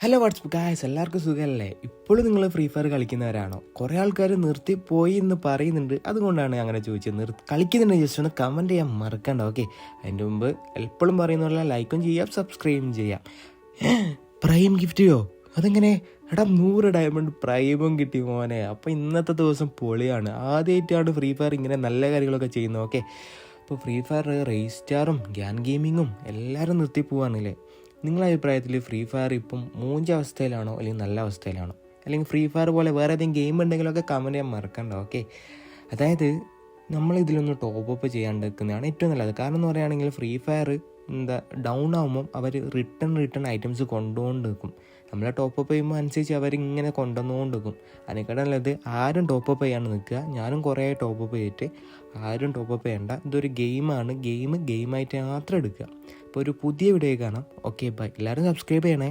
Hello WhatsApp guys എല്ലാവർക്കും സുഖമല്ലേ? ഇപ്പോഴും നിങ്ങൾ ഫ്രീ ഫയർ കളിക്കുന്നവരാണോ? കുറേ ആൾക്കാർ നിർത്തി പോയി എന്ന് പറയുന്നുണ്ട്. അതുകൊണ്ടാണ് അങ്ങനെ ചോദിച്ചത്. നിർ കളിക്കുന്നുണ്ട് ജസ്റ്റ് ഒന്ന് കമന്റ് ചെയ്യാൻ മറക്കണ്ട ഓക്കെ അതിന്റെ മുമ്പ് എപ്പോഴും പറയുന്ന പോലെ ലൈക്കും ചെയ്യാം സബ്സ്ക്രൈബും ചെയ്യാം. പ്രൈം ഗിഫ്റ്റിയോ അതെങ്ങനെ? എടാ നൂറ് ഡയമണ്ട് പ്രൈമും കിട്ടി മോനെ. അപ്പോൾ ഇന്നത്തെ ദിവസം പൊളിയാണ്. ആദ്യമായിട്ടാണ് ഫ്രീ ഫയർ ഇങ്ങനെ നല്ല കാര്യങ്ങളൊക്കെ ചെയ്യുന്നത് ഓക്കെ അപ്പോൾ ഫ്രീ ഫയർ റേസ്റ്റാറും സ്റ്റാറും ഗ്യാൻ ഗെയിമിങ്ങും എല്ലാവരും നിർത്തി പോവാണല്ലേ നിങ്ങളുടെ അഭിപ്രായത്തിൽ ഫ്രീ ഫയർ ഇപ്പം മൂഞ്ച അവസ്ഥയിലാണോ അല്ലെങ്കിൽ നല്ല അവസ്ഥയിലാണോ? അല്ലെങ്കിൽ ഫ്രീ ഫയർ പോലെ വേറെ ഏതെങ്കിലും ഗെയിം ഉണ്ടെങ്കിലൊക്കെ കമന്റ് ചെയ്യാൻ മറക്കണ്ട ഓക്കെ അതായത് നമ്മൾ ഇതിലൊന്ന് ടോപ്പ് അപ്പ് ചെയ്യാണ്ട് നിൽക്കുന്നതാണ് ഏറ്റവും നല്ലത്. കാരണം എന്ന് പറയുകയാണെങ്കിൽ ഫ്രീ ഫയർ എന്താ ഡൗൺ ആകുമ്പം അവർ റിട്ടേൺ റിട്ടേൺ ഐറ്റംസ് കൊണ്ടുകൊണ്ട് നിൽക്കും. നമ്മളെ ടോപ്പ് അപ്പ് ചെയ്യുമ്പോൾ അനുസരിച്ച് അവരിങ്ങനെ കൊണ്ടുവന്നുകൊണ്ട് നിൽക്കും. അതിനേക്കാളും നല്ലത് ആരും ടോപ്പ് അപ്പ് ചെയ്യാണ്ട് നിൽക്കുക. ഞാനും കുറേ ടോപ്പ് അപ്പ് ചെയ്തിട്ട് ആരും ടോപ്പ് അപ്പ് ചെയ്യണ്ട. ഇതൊരു ഗെയിമാണ് ഗെയിം ഗെയിമായിട്ട് മാത്രം എടുക്കുക. അപ്പോൾ ഒരു പുതിയ വീഡിയോ കാണാം. ഓക്കെ ബൈ എല്ലാവരും സബ്സ്ക്രൈബ് ചെയ്യണേ.